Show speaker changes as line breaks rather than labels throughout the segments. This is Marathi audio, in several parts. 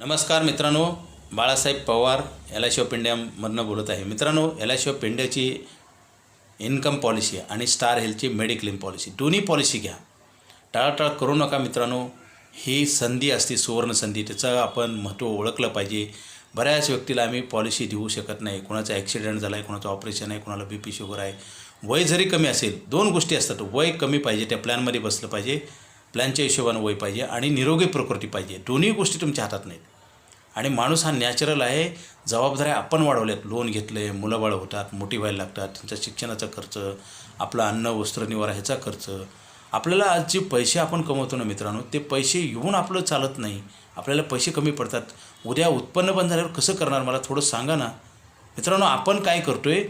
नमस्कार मित्रांनो Balasaheb Pawar L I of इंडियामधनं बोलत आहे. मित्रांनो एल आय ऑफ इंडियाची इन्कम पॉलिसी आणि स्टार हेल्थची मेडिक्लेम पॉलिसी दोन्ही पॉलिसी घ्या. टाळाटाळ करू नका मित्रांनो ही संधी असते सुवर्ण संधी त्याचं आपण महत्त्व ओळखलं पाहिजे. बऱ्याच व्यक्तीला आम्ही पॉलिसी देऊ शकत नाही. कोणाचा ॲक्सिडेंट झाला आहे कोणाचं ऑपरेशन आहे कोणाला बी पी शुगर आहे. वय जरी कमी असेल दोन गोष्टी असतात. वय कमी पाहिजे त्या प्लॅनमध्ये बसलं पाहिजे. प्लॅनच्या हिशोबानं वय पाहिजे आणि निरोगी प्रकृती पाहिजे. दोन्ही गोष्टी तुमच्या हातात नाहीत. आणि माणूस हा नॅचरल आहे. जबाबदाऱ्या आपण वाढवल्यात. लोन घेतले मुलंबाळ होतात मोठी व्हायला लागतात त्यांचा शिक्षणाचा खर्च आपलं अन्न वस्त्र निवारा ह्याचा खर्च. आपल्याला आज जे पैसे आपण कमवतो ना मित्रांनो ते पैसे येऊन आपलं चालत नाही. आपल्याला पैसे कमी पडतात. उद्या उत्पन्न बंद झाल्यावर कसं करणार मला थोडं सांगा ना. मित्रांनो आपण काय करतो आहे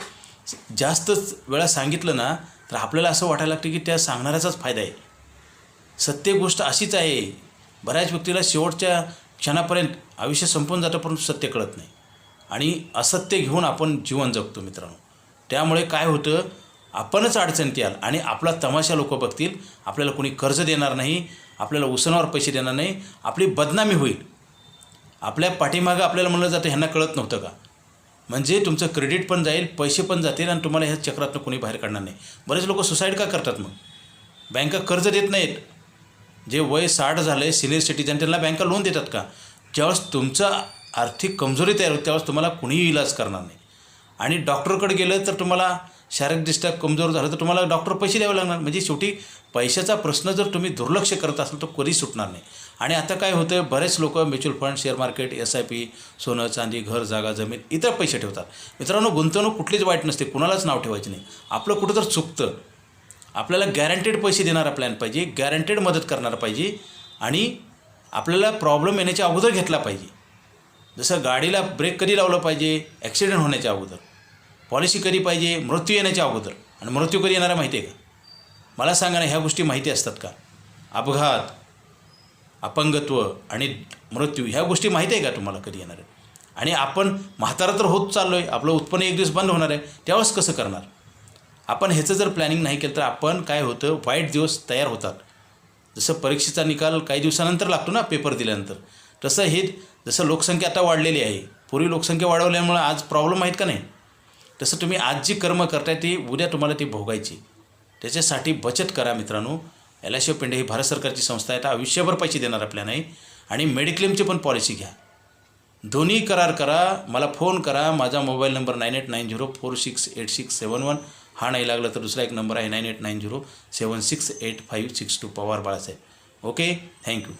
जास्तच वेळा सांगितलं ना तर आपल्याला असं वाटायला लागतं की त्या सांगणाऱ्याचाच फायदा आहे. सत्य गोष्ट अशीच आहे. बऱ्याच व्यक्तीला शेवटच्या क्षणापर्यंत आयुष्य संपून जातं परंतु सत्य कळत नाही. आणि असत्य घेऊन आपण जीवन जगतो मित्रांनो. त्यामुळे काय होतं? आपणच अडचणीत याल आणि आपला तमाशा लोक बघतील. आपल्याला कोणी कर्ज देणार नाही आपल्याला उसनावर पैसे देणार नाही आपली बदनामी होईल. आपल्या पाठीमागं आपल्याला म्हणलं जातं ह्यांना कळत नव्हतं का? म्हणजे तुमचं क्रेडिट पण जाईल पैसे पण जातील आणि तुम्हाला ह्या चक्रातनं कोणी बाहेर काढणार नाही. बरेच लोक सुसाईड का करतात मग? बँका कर्ज देत नाहीत. जे वय साठ झालं आहे सिनियर सिटीजन त्यांना बँका लोन देतात का? ज्यावेळेस तुमचं आर्थिक कमजोरी तयार होते त्यावेळेस तुम्हाला कुणीही इलाज करणार नाही. आणि डॉक्टरकडे गेलं तर तुम्हाला शारीरिकदृष्ट्या कमजोर झालं तर तुम्हाला डॉक्टर पैसे द्यावे लागणार. म्हणजे शेवटी पैशाचा प्रश्न जर तुम्ही दुर्लक्ष करत असाल तर कधी सुटणार नाही. आणि आता काय होतं बरेच लोक mutual fund share market S I P सोनं चांदी घर जागा जमीन इतर पैसे ठेवतात. मित्रांनो गुंतवणूक कुठलीच वाईट नसते कुणालाच नाव ठेवायचे नाही. आपलं कुठं तर चुकतं. आपल्याला गॅरंटेड पैसे देणारा प्लॅन पाहिजे गॅरंटेड मदत करणारा पाहिजे आणि आपल्याला प्रॉब्लेम येण्याच्या अगोदर घेतला पाहिजे. जसं गाडीला ब्रेक कधी लावलं पाहिजे ॲक्सिडेंट होण्याच्या अगोदर. पॉलिसी कधी पाहिजे मृत्यू येण्याच्या अगोदर. आणि मृत्यू कधी येणारा माहिती आहे का? मला सांगा ना ह्या गोष्टी माहिती असतात का? अपघात अपंगत्व आणि मृत्यू ह्या गोष्टी माहिती आहे का तुम्हाला कधी येणार आहे आणि आपण म्हातारा तर होत चाललो आहे आपलं उत्पन्न एक दिवस बंद होणार आहे त्यावेळेस कसं करणार? आपण ह्याचं जर प्लॅनिंग नाही केलं तर आपण काय होतं? वाईट दिवस तयार होतात. जसं परीक्षेचा निकाल काही दिवसानंतर लागतो ना पेपर दिल्यानंतर. तसं हे जसं लोकसंख्या आता वाढलेली आहे पूर्वी लोकसंख्या वाढवल्यामुळं आज प्रॉब्लेम आहेत का नाही? तसं तुम्ही आज जी कर्म करताय ती उद्या तुम्हाला ती भोगायची. त्याच्यासाठी बचत करा मित्रांनो. एल आय पेंडे ही भारत सरकारची संस्था आहे तर आयुष्यभर पैसे देणार प्लॅन आहे. आणि मेडिक्लेमची पण पॉलिसी घ्या. दोन्ही करार करा मला फोन करा माझा mobile number nine eight nine zero four six eight six seven one हा नाही लागला तर दुसरा एक नंबर आहे nine eight nine zero seven six eight five six two Pawar Balasaheb. Okay thank you